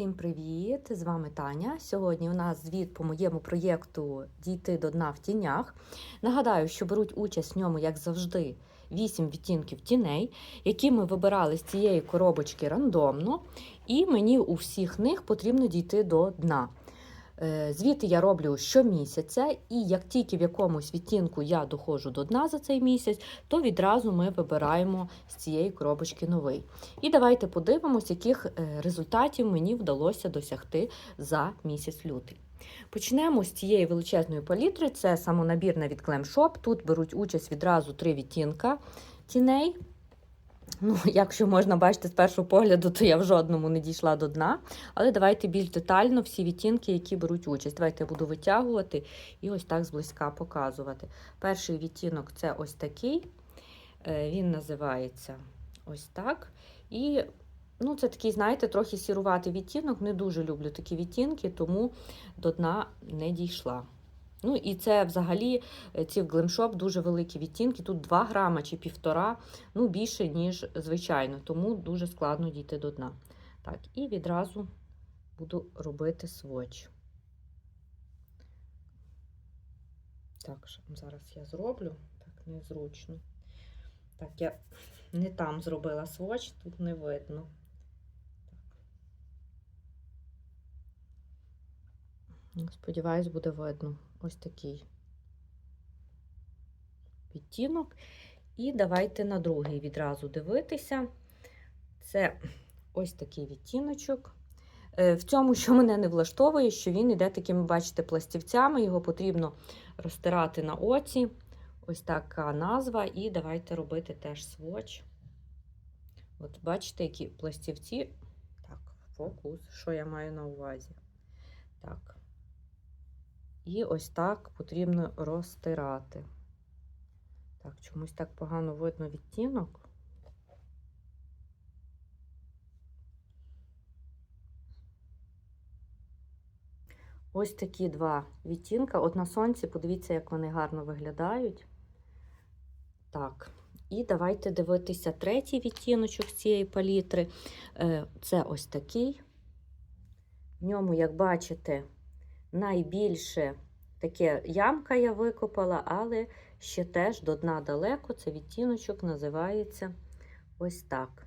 Всім привіт! З вами Таня. Сьогодні у нас звіт по моєму проєкту Дійти до дна в тінях. Нагадаю, що беруть участь в ньому, як завжди, 8 відтінків тіней, які ми вибирали з цієї коробочки рандомно, і мені у всіх них потрібно дійти до дна. Е, Звіти я роблю щомісяця, і як тільки в якомусь відтінку я доходжу до дна за цей місяць, то відразу ми вибираємо з цієї коробочки новий. І давайте подивимось, яких е, результатів мені вдалося досягти за місяць лютий. Почнемо з цієї величезної палітри. Це самонабірна від Glam Shop. Тут беруть участь відразу три відтінка тіней. Ну, якщо можна бачити з першого погляду, то я в жодному не дійшла до дна. Але давайте більш детально всі відтінки, які беруть участь. Давайте я буду витягувати і ось так зблизька показувати. Перший відтінок це ось такий. Е, Він називається ось так. І ну, це такий, знаєте, трохи сіруватий відтінок. Не дуже люблю такі відтінки, тому до дна не дійшла. Ну і це взагалі е, ці в Glamshop дуже великі відтінки. Тут 2 грама чи півтора, ну більше, ніж звичайно, тому дуже складно дійти до дна. Так, і відразу буду робити сводч. Так, зараз я зроблю, так незручно. Так, я не там зробила сводч, тут не видно. Сподіваюсь, буде видно ось такий відтінок. І давайте на другий відразу дивитися. Це ось такий відтіночок. Е, В цьому, що мене не влаштовує, що він йде такими, бачите, пластівцями, його потрібно розтирати на оці. Ось така назва. І давайте робити теж сводч. От бачите, які пластівці. Так, фокус, що я маю на увазі. Так. І ось так потрібно розтирати. Так, чомусь так погано видно відтінок. Ось такі два відтінка. От на сонці, подивіться, як вони гарно виглядають. Так, і давайте дивитися третій відтіночок цієї палітри. Е, Це ось такий. В ньому, як бачите, найбільше таке ямка я викопала, але ще теж до дна далеко. Це відтіночок називається ось так.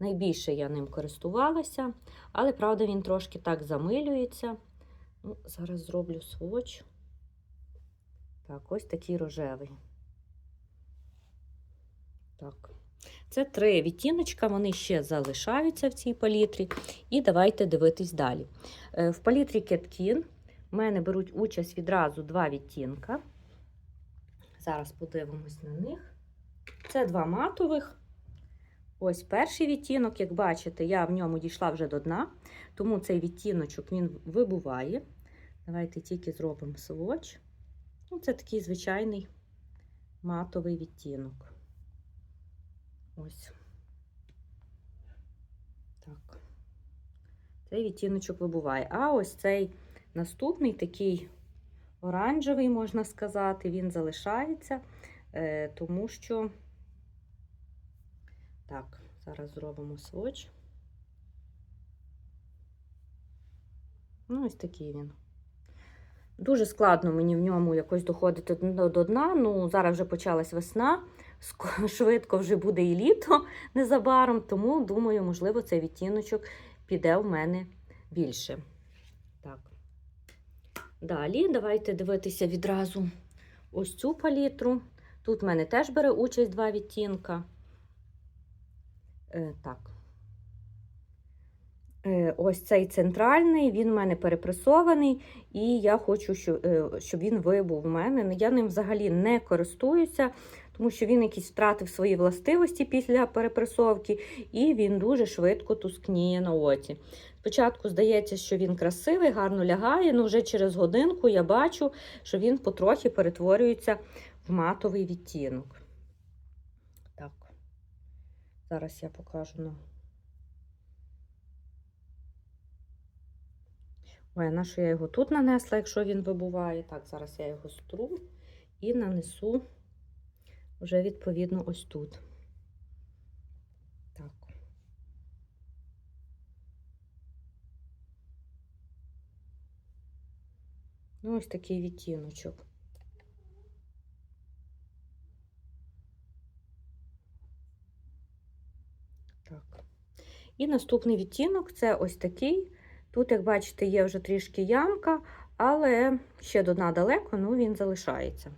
Найбільше я ним користувалася, але, правда, він трошки так замилюється. Ну, Зараз зроблю сводч. Так, ось такий рожевий. Так. Це три відтіночка, вони ще залишаються в цій палітрі. І давайте дивитись далі. Е, В палітрі Кеткін в мене беруть участь відразу два відтінка. Зараз подивимось на них. Це два матових. Ось перший відтінок, як бачите, я в ньому дійшла вже до дна, тому цей відтіночок він вибуває. Давайте тільки зробимо сводч. Ну, Це такий звичайний матовий відтінок. Ось. Так. Цей відтіночок вибуває. А ось цей наступний такий оранжевий, можна сказати, він залишається, е, тому що. Так, зараз зробимо сводч. Ну, ось такий він. Дуже складно мені в ньому якось доходити до дна. Ну, зараз вже почалась весна, швидко вже буде і літо незабаром, тому, думаю, можливо, цей відтіночок піде в мене більше. Далі, давайте дивитися відразу ось цю палітру. Тут в мене теж бере участь два відтінка. Е, так. Е, ось цей центральний, він в мене перепресований, і я хочу, щоб, е, щоб він вибув у мене. Я ним взагалі не користуюся, тому що він якийсь втратив свої властивості після перепресовки, і він дуже швидко тускніє на оці. Спочатку здається, що він красивий, гарно лягає, але вже через годинку я бачу, що він потрохи перетворюється в матовий відтінок. Так, зараз я покажу на. Ой, на що я його тут нанесла, якщо він вибуває. Так, зараз я його стру і нанесу вже відповідно ось тут. Так. Ну, ось такий відтіночок. Так. І наступний відтінок це ось такий. Тут, як бачите, є вже трішки ямка, але ще до дна далеко, ну він залишається.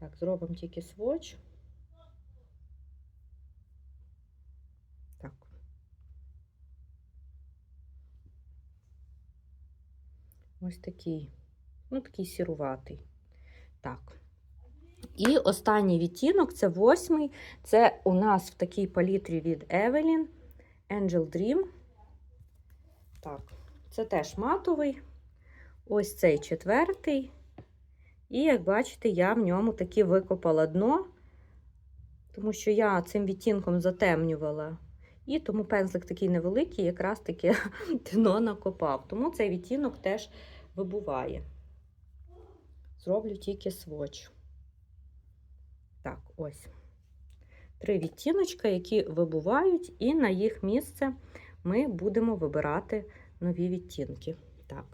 Так, зробимо тільки сводч. Так. Ось такий, ну, такий сіруватий. Так. І останній відтінок це восьмий. Це у нас в такій палітрі від Evelyn Angel Dream. Так, це теж матовий. Ось цей четвертий. І, як бачите, я в ньому таки викопала дно, тому що я цим відтінком затемнювала. І тому пензлик такий невеликий, якраз таки дно накопав. Тому цей відтінок теж вибуває. Зроблю тільки сводч. Так, ось. Три відтіночка, які вибувають, і на їх місце ми будемо вибирати нові відтінки. Так.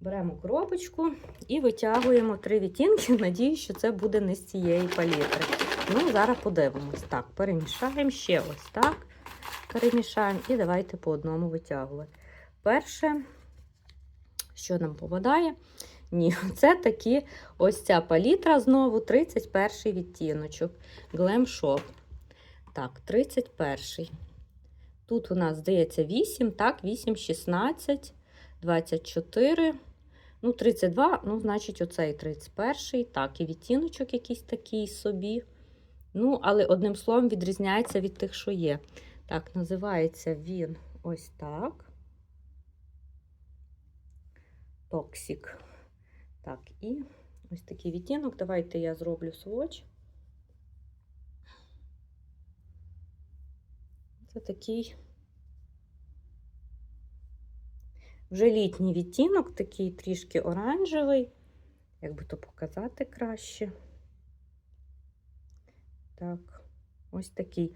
Беремо коробочку і витягуємо три відтінки. Надію, що це буде не з цієї палітри. Ну, зараз подивимось. Так, перемішаємо ще ось так. Перемішаємо і давайте по одному витягувати. Перше, що нам попадає? Ні, це такі ось ця палітра знову 31 відтіночок. Glam Shop. Так, 31. Тут у нас, здається, 8, так, 8, 16, 24. Ну, 32, ну, значить, оцей 31. Так, і відтіночок якийсь такий собі. Ну, але одним словом відрізняється від тих, що є. Так, називається він ось так. Токсик. Так, і ось такий відтінок. Давайте я зроблю сводч. Це такий вже літній відтінок, такий трішки оранжевий. Як би то показати краще. Так, ось такий.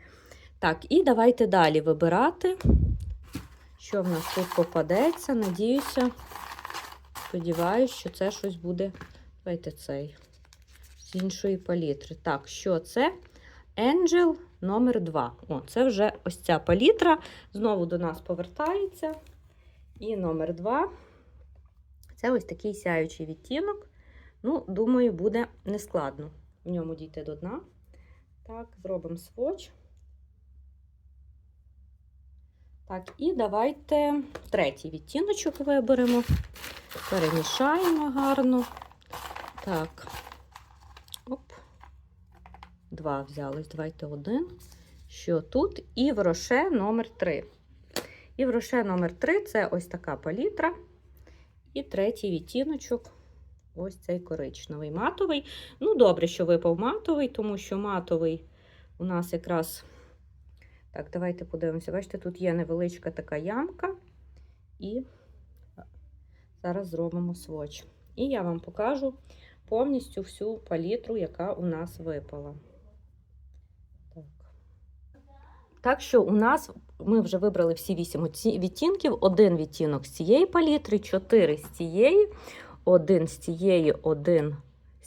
Так, і давайте далі вибирати, що в нас тут попадеться. Надіюся, сподіваюся, що це щось буде. Давайте цей з іншої палітри. Так, що це? Angel номер 2 О, це вже ось ця палітра. Знову до нас повертається. І номер 2 це ось такий сяючий відтінок. Ну, думаю, буде нескладно в ньому дійти до дна. Так, зробимо сводч. Так, і давайте третій відтіночок виберемо. Перемішаємо гарно. Так, оп, два взялись. Давайте один. Що тут? І в роше номер 3. І в роше номер 3 це ось така палітра. І третій відтіночок ось цей коричневий матовий. Ну, добре, що випав матовий, тому що матовий у нас якраз. Так, давайте подивимося. Бачите, тут є невеличка така ямка. І зараз зробимо сводч. І я вам покажу повністю всю палітру, яка у нас випала. Так. Так що у нас ми вже вибрали всі 8 відтінків, один відтінок з цієї палітри, 4 з цієї, один з цієї, один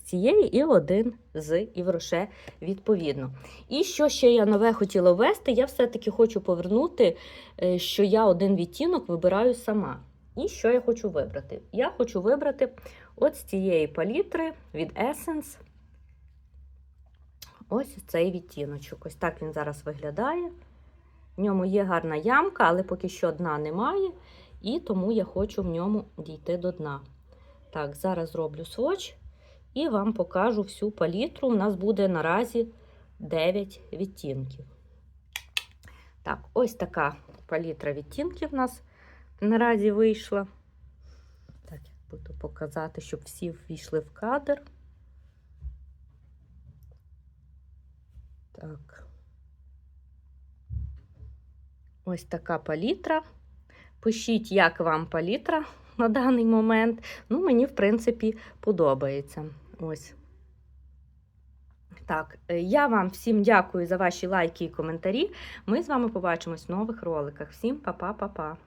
цієї і один з івроше відповідно. І що ще я нове хотіла ввести, я все-таки хочу повернути, е, що я один відтінок вибираю сама. І що я хочу вибрати? Я хочу вибрати от з цієї палітри від Essence ось цей відтіночок. Ось так він зараз виглядає. В ньому є гарна ямка, але поки що дна немає, і тому я хочу в ньому дійти до дна. Так, зараз зроблю сводч і вам покажу всю палітру. У нас буде наразі 9 відтінків. Так, ось така палітра відтінків у нас наразі вийшла. Так, буду показати, щоб всі ввійшли в кадр. Так. Ось така палітра. Пишіть, як вам палітра на даний момент. Ну, мені, в принципі, подобається. Ось. Так, е, я вам всім дякую за ваші лайки і коментарі. Ми з вами побачимось в нових роликах. Всім па-па-па-па!